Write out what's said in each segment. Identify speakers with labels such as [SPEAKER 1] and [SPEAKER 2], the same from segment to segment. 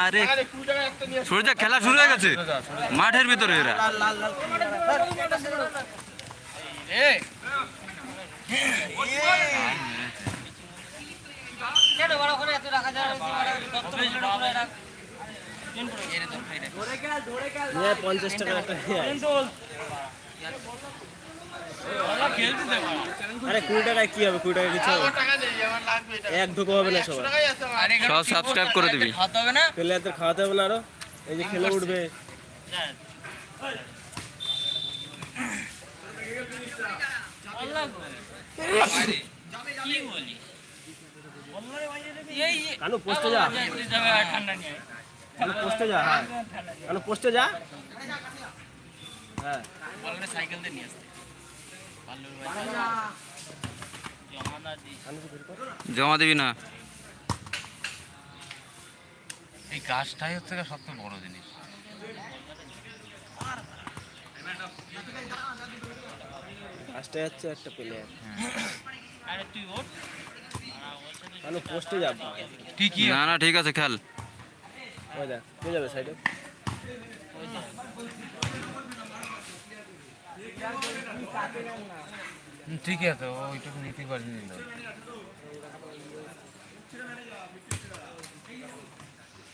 [SPEAKER 1] আরে সূর্য খেলা শুরু হয়ে গেছে মাঠের ভিতরে এরা
[SPEAKER 2] পঞ্চাশ টাকা। আরে কুড়ি টাকায় কি হবে? কুড়ি টাকা কিছু হবে? এক ঢুকো হবে না
[SPEAKER 1] সব সাবস্ক্রাইব করে দিবি।
[SPEAKER 2] পেলে এত খাওয়াতে হবে না আরও? এই যে খেলে উঠবে। কানু পোস্টে যা। কানু পোস্টে যা হ্যাঁ। কানু পোস্টে যা। হ্যাঁ। কানু বের কর।
[SPEAKER 1] জমা দিবি না।
[SPEAKER 3] এই গাছটাই হচ্ছে গিয়ে সবথেকে বড় জিনিস।
[SPEAKER 2] পাঁচটা যাচ্ছে একটা প্লেয়ার কানু পোস্টে যা।
[SPEAKER 3] ঠিকই
[SPEAKER 1] না না ঠিক আছে খেল।
[SPEAKER 2] ওই দেখ কে যাবে সাইডে
[SPEAKER 3] ঠিকই আছে ওইটুকু নিতে পারিনি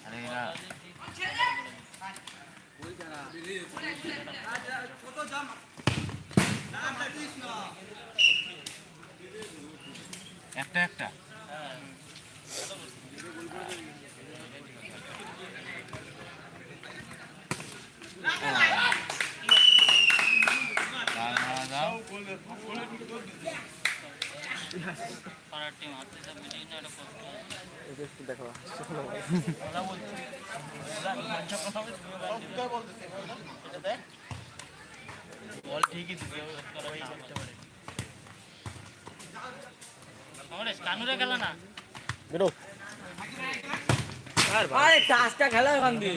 [SPEAKER 3] আরে একটা একটা দাও,
[SPEAKER 2] দেখো বেরো
[SPEAKER 4] আরে খেলা ওখান দিয়ে।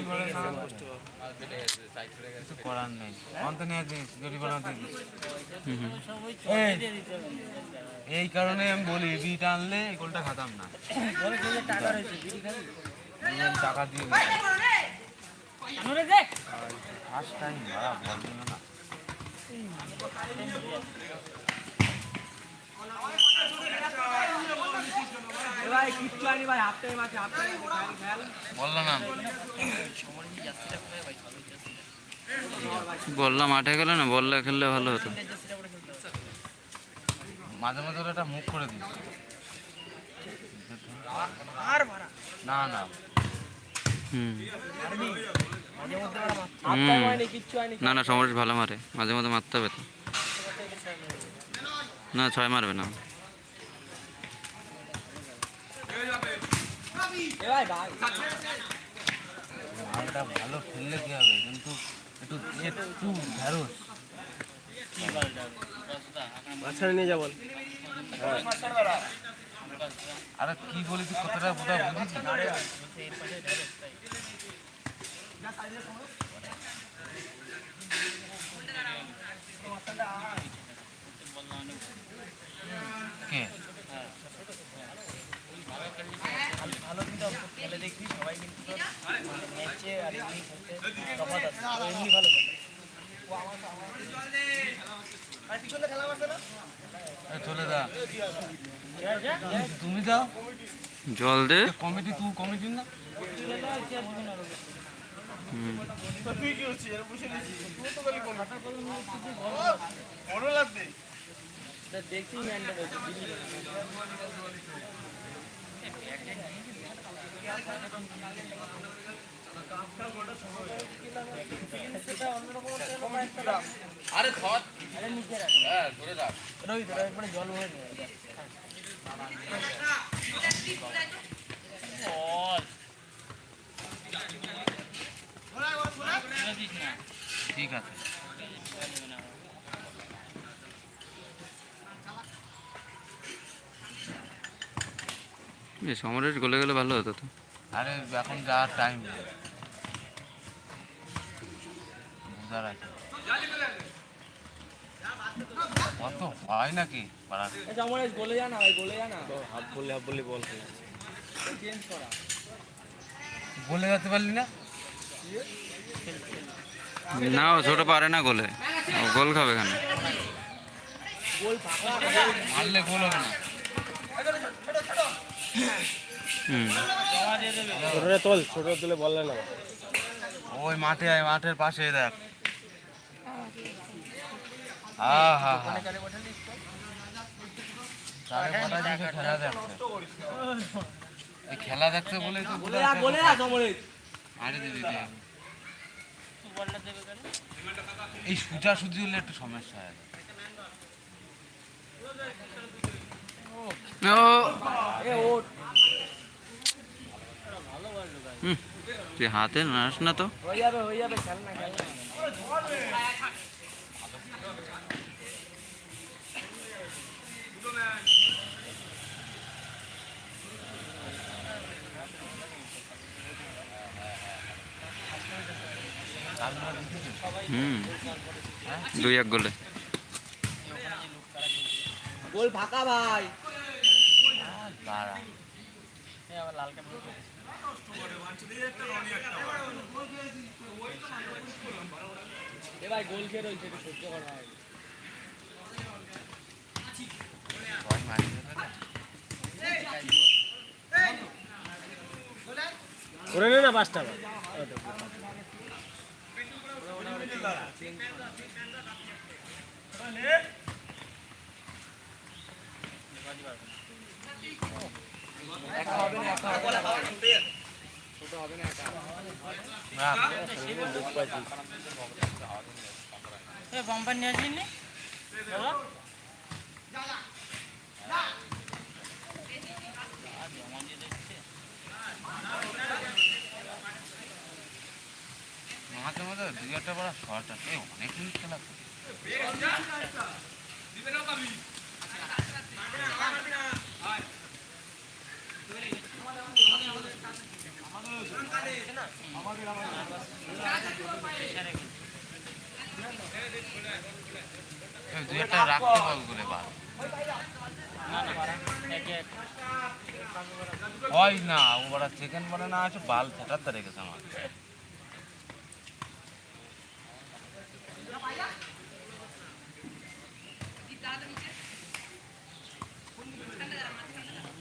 [SPEAKER 3] এই, কারণে আমি বলি বিট আনলে এই গোলটা খাতাম না।
[SPEAKER 4] টাকা
[SPEAKER 3] দিয়ে ফার্স্ট টাইম বল না। বলল
[SPEAKER 1] মাঠে গেলে না বললা খেললে ভালো হতো।
[SPEAKER 3] মাঝে মাঝে ওরা মুখ করে দিস না না।
[SPEAKER 1] না না সমরেশ ভালো মারে। মাঝে মাঝে মারতে হবে তো। না ছয় মারবে না।
[SPEAKER 4] এ ভাই ভাই
[SPEAKER 3] মালটা ভালো খেললে কি হবে? কিন্তু একটু একটু ঢেঁড়স।
[SPEAKER 2] মাঝখানে নিয়ে যা
[SPEAKER 3] আরে কি বলি তুই বুঝেছিস কে
[SPEAKER 4] ভালো কিন্তু খেলে দেখবি সবাই কিন্তু ম্যাচে আর এমনি খেলতে তফাৎ আছে ও এমনি ভালো খেলে
[SPEAKER 3] এই চলে যা তুমি যাও
[SPEAKER 1] জল দে।
[SPEAKER 3] কমিটি তুই কমিটি না? আরে ধর।
[SPEAKER 4] আরে নিচে রাখ
[SPEAKER 3] হ্যাঁ ধরে রাখ।
[SPEAKER 4] রোহিত রোহিত মানে জল ভরে
[SPEAKER 3] ঠিক আছে।
[SPEAKER 1] সমরেশ গলে গেলে ভালো হতো তো।
[SPEAKER 3] আরে এখন যাওয়ার টাইম বুঝার আছে অত হয় নাকি?
[SPEAKER 4] যা না ভাই গোলে যা না।
[SPEAKER 2] হাফ বললে হাফ বললে বল।
[SPEAKER 4] চেঞ্জ করা।
[SPEAKER 3] বলে যেতে পারলি না?
[SPEAKER 1] না ও ছোট পারে না গোলে। ও গোল খাবে এখানে
[SPEAKER 3] মারলে গোল হবে না।
[SPEAKER 1] হুম।
[SPEAKER 4] তোল ছোট তুলে বললে না।
[SPEAKER 3] ওই মাঠে আয় মাঠের পাশে দেখ হ্যাঁ হ্যাঁ হ্যাঁ সাড়ে কটার দিকে খেলা দেখছে খেলা দেখছে
[SPEAKER 4] বলে
[SPEAKER 3] এই সুজা সুজি হলে একটু সমস্যা হয়।
[SPEAKER 1] ও। হুম, তুই হাতে নাস না তো।
[SPEAKER 4] হয়ে যাবে হয়ে যাবে খেল না
[SPEAKER 1] হুম। দুই এক গোলে।
[SPEAKER 4] গোল ফাঁকা ভাই। ভাই গোল খেয়ে রয়েছে সহ্য করা হয়। করে নে না পাঁচ টাকা
[SPEAKER 3] রাখ।
[SPEAKER 5] এই বাম্পার নিয়ে আসবি
[SPEAKER 3] মাঝে মাঝে দুই একটা বড় শর্ট আছে, অনেক মিনিট খেলা। দুই একটা রাখতে
[SPEAKER 5] এক
[SPEAKER 3] হয় না, ও বড় চিকেন বলে না আছে, বাল ফেটাতে রেখেছে আমার বুঝা
[SPEAKER 5] জানো লাস্ট না
[SPEAKER 3] খালি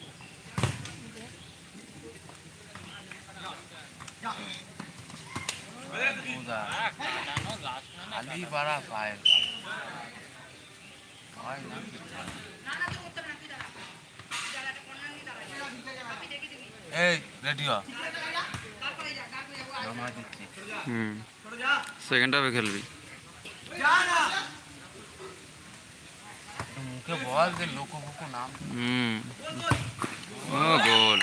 [SPEAKER 3] বাড়া পায়ের কাজ। হয় না এই রেডি হ নামাই দিচ্ছি
[SPEAKER 1] হুম সেকেন্ড হাফে খেলবি
[SPEAKER 3] মুখে বল যে লোকো ফোকো নাম
[SPEAKER 1] হুম ও গোল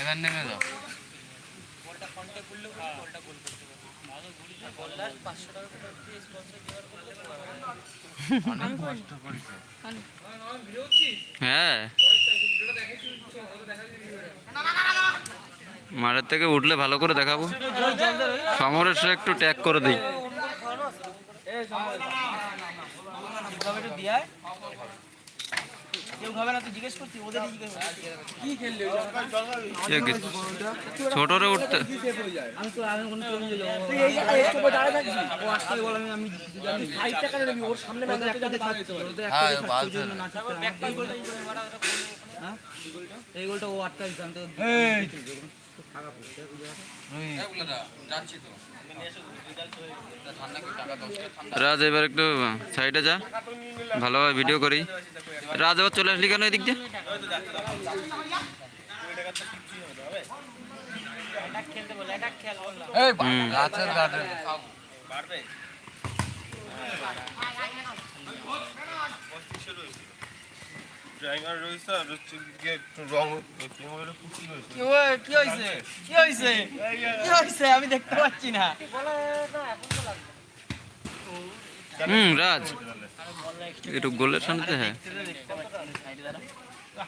[SPEAKER 3] এবার নেমে যাও
[SPEAKER 5] গোলটা কন্টে করলে গোলটা গোল করতে পারবে গোলদার পাঁচশো টাকা করে দিয়ে স্পন্সর দেওয়ার করলে
[SPEAKER 3] অনেক কষ্ট করেছে
[SPEAKER 1] হ্যাঁ। মাঠের থেকে উঠলে ভালো করে দেখাবো। সমরেশ একটু ট্যাগ করে দিই। ছোটরে উঠতে
[SPEAKER 4] তো এই
[SPEAKER 3] হ্যাঁ,
[SPEAKER 4] গোলটা হ্যাঁ ও আটকা আমি তো ফাঁকা পড়ছে
[SPEAKER 1] রাজ এবার একটু সাইডে যা। ভালোভাবে ভিডিও করি। রাজ এবার চলে আসলি কেন এদিক দিয়ে?
[SPEAKER 5] এটা
[SPEAKER 6] ড্রাইভার রয়েছে আর হচ্ছে গিয়ে একটু রং
[SPEAKER 4] কি কি কি কি আমি দেখতে পাচ্ছি না।
[SPEAKER 1] হুম রাজ। একটু গোলের সামনে হ্যাঁ।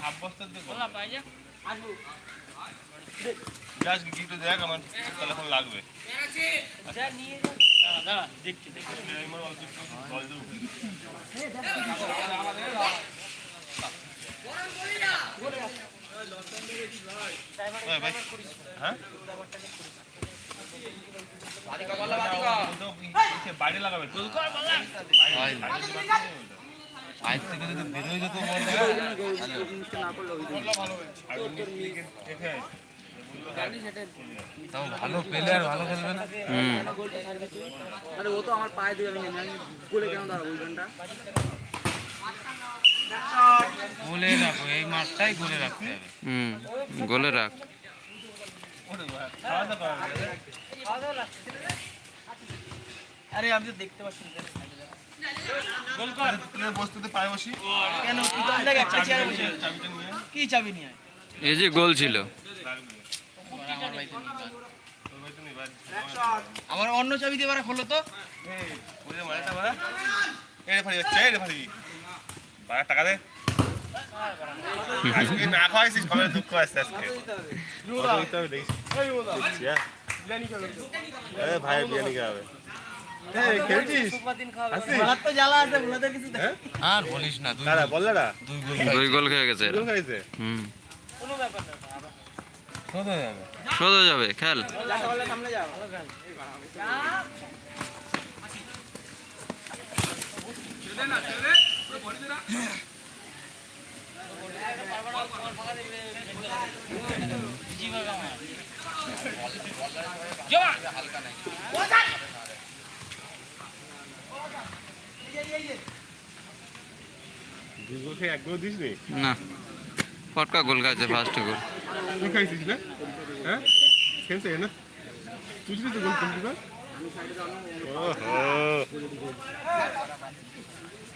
[SPEAKER 6] হাফ দেখো
[SPEAKER 5] বলা পাই যা
[SPEAKER 6] গ্যাস গিটে দেখ আমার তাহলে এখন লাগবে।
[SPEAKER 5] যা নিয়ে যা দাঁড়া, দাঁড়া দেখছি দেখছি।
[SPEAKER 6] আমার অল্প জল দিয়ে উঠে দিই।
[SPEAKER 5] তাই
[SPEAKER 6] ওই ভাই হ্যাঁ বাইরে লাগাবে
[SPEAKER 3] বেরোয় যেত তাও ভালো ভালো খেলবে না
[SPEAKER 4] আরে ও তো আমার পায়ে দিয়ে আমি গোলে কেন দাঁড়াবো ওই
[SPEAKER 3] গোলে রাখো এই মাঠটাই গোলে রাখতে হবে।
[SPEAKER 1] হুম গোলে রাখ।
[SPEAKER 5] আরে আমি তো দেখতে পাচ্ছি না।
[SPEAKER 6] বস্তুতে পায়ে বসি।
[SPEAKER 5] কেন? কি একটা চেয়ারে বসে। আছে।
[SPEAKER 6] চাবিটা নিয়ে।
[SPEAKER 5] কি চাবি নিয়ে
[SPEAKER 1] এই যে গোল ছিল।
[SPEAKER 5] আমার অন্য চাবি দিয়ে বারা খোলো তো।
[SPEAKER 6] এই রে ফাড়ি হচ্ছে এই রে ফাড়ি বাড়া টাকা দে। আজকে না খাওয়াইছিস দুঃখ আজকে। ভাই বিরিয়ানি খাবে।
[SPEAKER 3] আর বলিস না দুই
[SPEAKER 6] দাদা বললাটা
[SPEAKER 3] দুই গোল
[SPEAKER 1] খেয়ে গেছে সোজা যাবে। খেল।
[SPEAKER 4] সামনে যাও
[SPEAKER 6] দুই নি
[SPEAKER 1] না। ফটকা গোল খাইছে ফার্স্ট গোল
[SPEAKER 6] তুই খাইছিস না? হ্যাঁ? খেলছে না? তুই তো গোল করছিস না?
[SPEAKER 3] দা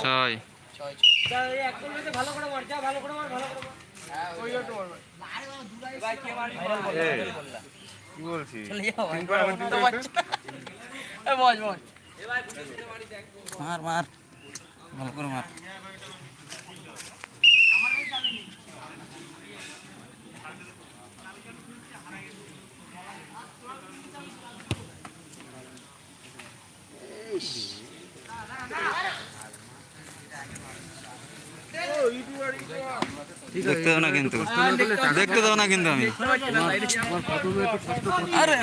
[SPEAKER 1] ছয়।
[SPEAKER 4] ভালো করে মার যা ভালো করে মার ভালো করে মার কে
[SPEAKER 6] বলছিস
[SPEAKER 3] মার মার। ভালো করে মার।
[SPEAKER 1] দেখতে দাও না কিন্তু দেখতে দাও না কিন্তু আমি আরে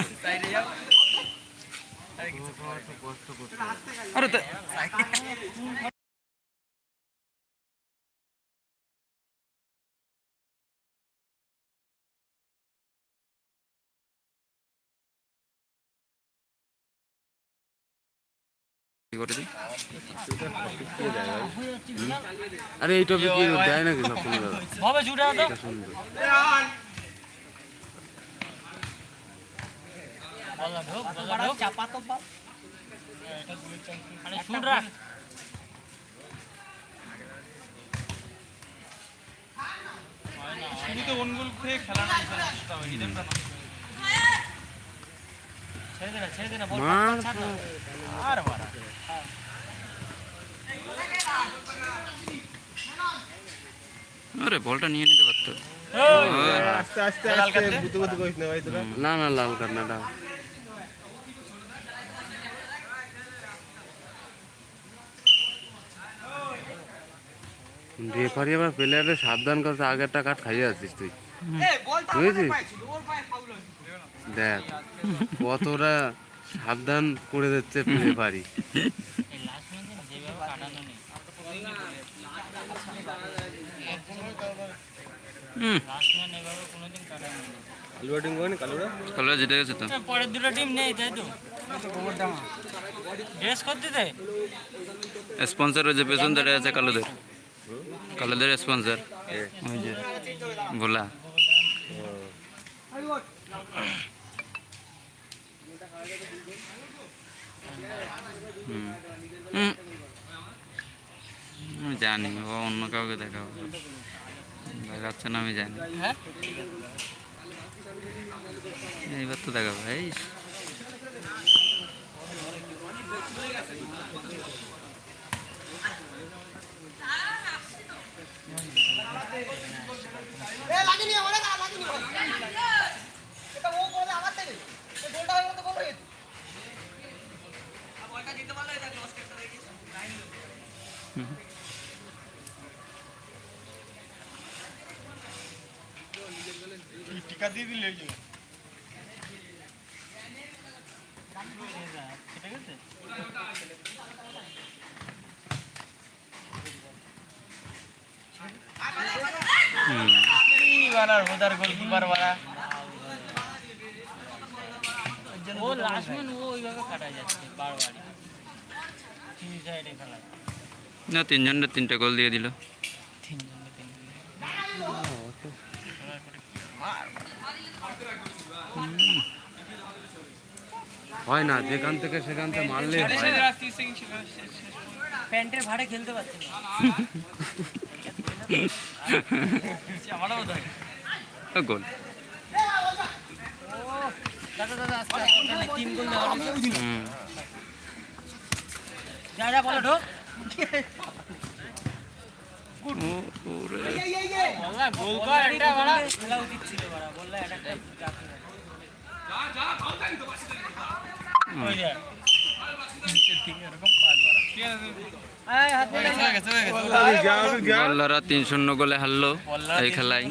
[SPEAKER 1] আরে করে দিই?
[SPEAKER 3] আরে এই টপিক কি দেয় নাকি সব সময় দাদা
[SPEAKER 5] ভাবে ছুটে আতো চাপা তো পাও। আরে শুন রাখ। ছেড়ে দে না, ছেড়ে দে না, বল। না। আর মারা।
[SPEAKER 1] আরে বলটা নিয়ে নিতে পারতো।
[SPEAKER 6] আস্তে আস্তে আস্তে বুঝতে বুঝতে করিস না ভাই তোরা
[SPEAKER 3] না না লাল কার্ড না দাও। রেফারি আবার প্লেয়ারে সাবধান করতে আগেরটা কাঠ খাইয়ে আছিস তুই। বুঝেছিস? দেখ কতটা সাবধান করে দিচ্ছে
[SPEAKER 6] কালুরা
[SPEAKER 1] কালরা জিতে গেছে তো।
[SPEAKER 5] পরের দুটো টিম নেই তাই তো? ড্রেস করতে দে
[SPEAKER 1] স্পন্সর যে পেছন দাঁড়িয়ে আছে কালোদের। কালোদের স্পন্সর ভোলা হুম। হুম। আমি জানি ও অন্য কাউকে দেখাবো। দেখাচ্ছে না আমি জানি।
[SPEAKER 5] হ্যাঁ?
[SPEAKER 1] এইবার তো দেখাবো এই
[SPEAKER 6] টিকা দিয়ে দিলে ওই জন্য
[SPEAKER 5] বানার বোদার গোলকিপার বাড়া ও লাস্ট ম্যান ও ওইভাবে কাটা যাচ্ছে বারবার তিন সাইডে খেলা
[SPEAKER 1] না তিনজনের তিনটা গোল দিয়ে দিল।
[SPEAKER 3] হয় না যেখান থেকে সেখান থেকে মারলে হয়।
[SPEAKER 5] প্যান্টের ভাড়ে খেলতে পারছি না। হয়
[SPEAKER 1] গোল
[SPEAKER 5] দাদা দাদা আস্তে তিন গোল দেওয়া যা যা বলো ঢোক।
[SPEAKER 1] তিন শূন্য গোলে হারলো এই খেলায়।